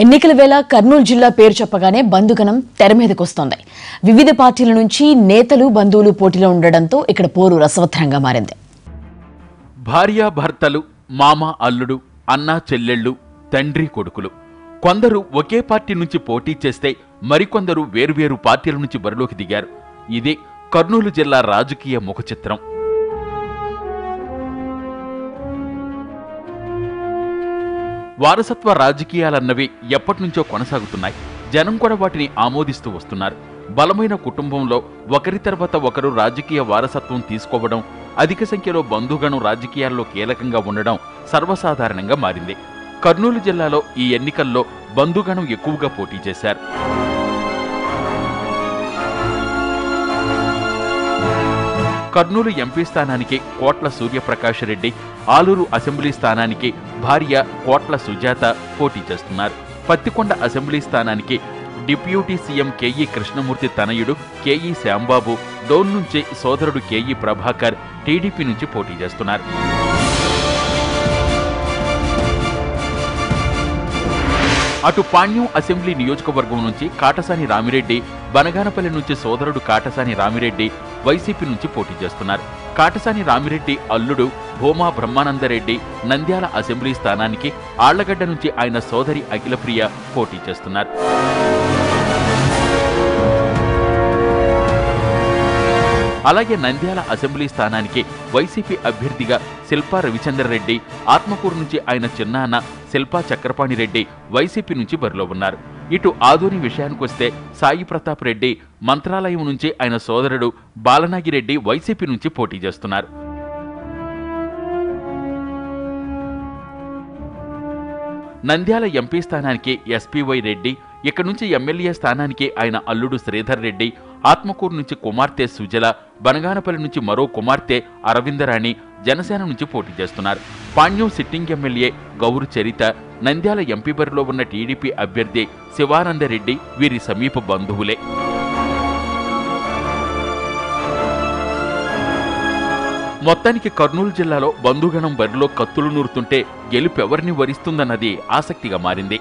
ఎన్నికల వేళ కర్నూలు జిల్లా పేరు చెప్పగానే బంధుగణం తెర మీదకొస్తోంది వివిధ పార్టీల నుంచి నేతలు బంధువులు పోటీలో ఉండడంతో ఇక్కడ పోరు రసవత్తరంగా మారింది. భార్యాభర్తలు మామ అల్లుడు అన్నా చెల్లెళ్ళు తండ్రి కొడుకులు. కొందరు ఒకే పార్టీ నుంచి పోటీ చేస్తే మరికొందరు వేర్వేరు పార్టీల నుంచి బరిలోకి దిగారు. ఇది కర్నూలు జిల్లా రాజకీయ ముఖచిత్రం. వారసత్వ రాజకీయాలన్నవి ఎప్పటినుంచో కొనసాగుతున్నాయి. జనం కూడా వాటిని ఆమోదిస్తూ వస్తున్నారు. బలమైన కుటుంబంలో ఒకరి తర్వాత ఒకరు రాజకీయ వారసత్వం తీసుకోవడం అధిక సంఖ్యలో బంధుగణం రాజకీయాల్లో కీలకంగా ఉండడం సర్వసాధారణంగా మారింది. కర్నూలు జిల్లాలో ఈ ఎన్నికల్లో బంధుగణం ఎక్కువగా పోటీ చేశారు. కర్నూలు ఎంపీ స్థానానికి కోట్ల సూర్యప్రకాష్ రెడ్డి ఆలూరు అసెంబ్లీ స్థానానికి భార్య కోట్ల సుజాత పోటీ చేస్తున్నారు. పత్తికొండ అసెంబ్లీ స్థానానికి డిప్యూటీ సీఎం కేఈ కృష్ణమూర్తి తనయుడు కేఈ శ్యాంబాబు డోన్ నుంచి సోదరుడు కేఈ ప్రభాకర్ టీడీపీ నుంచి పోటీ చేస్తున్నారు. అటు పాణ్యం అసెంబ్లీ నియోజకవర్గం నుంచి కాటసాని రామిరెడ్డి బనగానపల్లి నుంచి సోదరుడు కాటసాని రామిరెడ్డి వైసీపీ నుంచి పోటీ చేస్తున్నారు. కాటసాని రామిరెడ్డి అల్లుడు భూమా బ్రహ్మానందరెడ్డి నంద్యాల అసెంబ్లీ స్థానానికి ఆళ్ళగడ్డ నుంచి ఆయన సోదరి అఖిలప్రియ పోటీ చేస్తున్నారు. అలాగే నంద్యాల అసెంబ్లీ స్థానానికి వైసీపీ అభ్యర్థిగా శిల్పా రవిచంద్రరెడ్డి ఆత్మకూరు నుంచి ఆయన చిన్నాన్న శిల్పా చక్రపాణి రెడ్డి వైసీపీ నుంచి బరిలో ఉన్నారు. ఇటు ఆధుని విషయానికొస్తే సాయి ప్రతాప్ రెడ్డి మంత్రాలయం నుంచి ఆయన సోదరుడు బాలనాగిరెడ్డి వైసీపీ నుంచి పోటీ చేస్తున్నారు. నంద్యాల ఎంపీ స్థానానికి ఎస్పీవై రెడ్డి ఇక్కడి నుంచి ఎమ్మెల్యే స్థానానికి ఆయన అల్లుడు శ్రీధర్ రెడ్డి ఆత్మకూరు నుంచి కుమార్తె సుజల బనగానపల్లి నుంచి మరో కుమార్తె అరవిందరాణి జనసేన నుంచి పోటీ చేస్తున్నారు. Panyam sitting MLA Gowru Charitha Nandyal MP బరిలో ఉన్న టీడీపీ అభ్యర్థి శివానందరెడ్డి వీరి సమీప బంధువులే. మొత్తానికి కర్నూలు జిల్లాలో బంధుగణం బరిలో కత్తులు నూరుతుంటే గెలుపెవరిని వరిస్తుందన్నది ఆసక్తిగా మారింది.